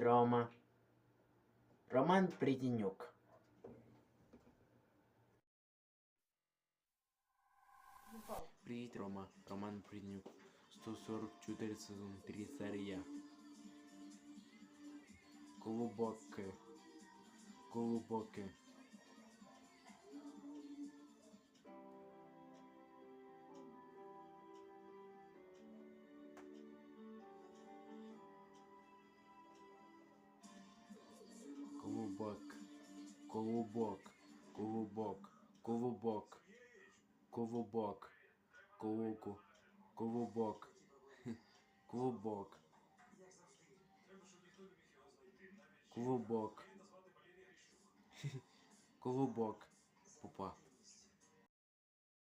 Рома. Роман Приденюк. Привіт, Рома. Роман Приденюк. 144 сезон три серія. Колубоки. Колубоки. Колубок. колобок, колобок, колобок, колоку, колобок, колобок, колобок, колобок, Пупа.